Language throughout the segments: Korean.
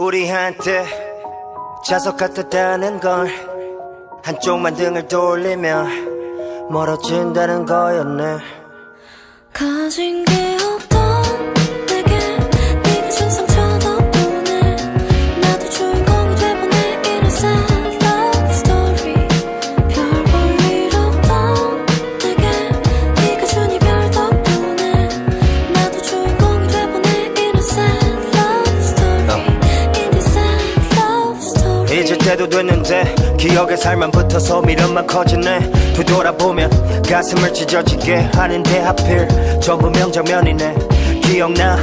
우리한테 자석 같았다는 걸 한쪽만 등을 돌리면 멀어진다는 거였네. 가진 게 때도 됐는데 기억에 살만 붙어서 미련만 커지네. 되돌아보면 가슴을 찢어지게 하는데 하필 전부 명장면이네. 기억나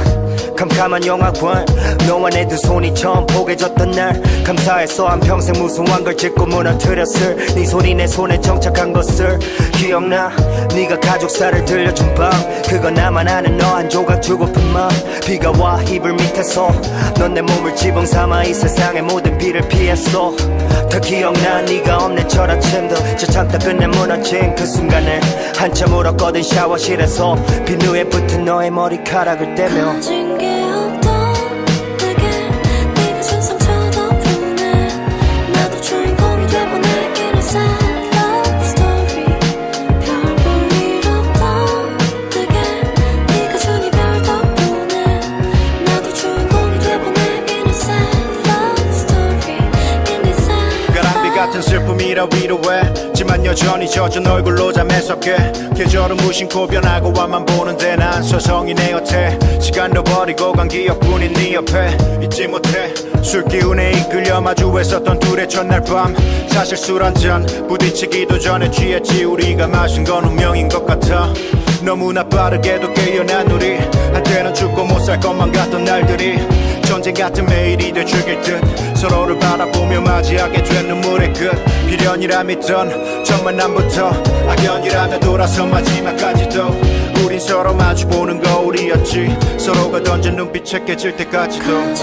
캄캄한 영화관. 너와 내 두 손이 처음 포개졌던 날. 감사했어 한평생 무수한 걸 짚고 무너뜨렸을. 네 손이 내 손에 정착한 것을. 기억나? 네가 가족사를 들려준 밤. 그거 나만 아는 너 한 조각 주고픈 마음. 비가 와 이불 밑에서 넌 내 몸을 지붕 삼아 이 세상의 모든 비를 피했어. 더 기억나? 네가 없는 첫 아침도 저 참다 끝내 무너진 그 순간에 한참 울었거든 샤워실에서 비누에 붙은 너의 머리카락을 떼며 같은 슬픔이라 위로했지만 여전히 젖은 얼굴로 잠에서 깨 계절은 무심코 변하고 와만 보는데 난 서성이 내 곁에. 시간도 버리고 간 기억뿐인 네 옆에. 잊지 못해. 술 기운에 이끌려 마주했었던 둘의 첫날 밤. 사실 술 한 잔 부딪히기도 전에 취했지. 우리가 마신 건 운명인 것 같아. 너무나 빠르게도 깨어난 우리. 한때는 죽고 못 살 것만 같던 날들이 전쟁 같은 매일이 돼 죽일 듯. 서로를 바라보며 맞이하게 된 눈물의 끝. 비련이라 믿던 첫 만남부터 악연이라며 돌아서 마지막까지도 우린 서로 마주보는 거울이었지. 서로가 던진 눈빛에 깨질 때까지도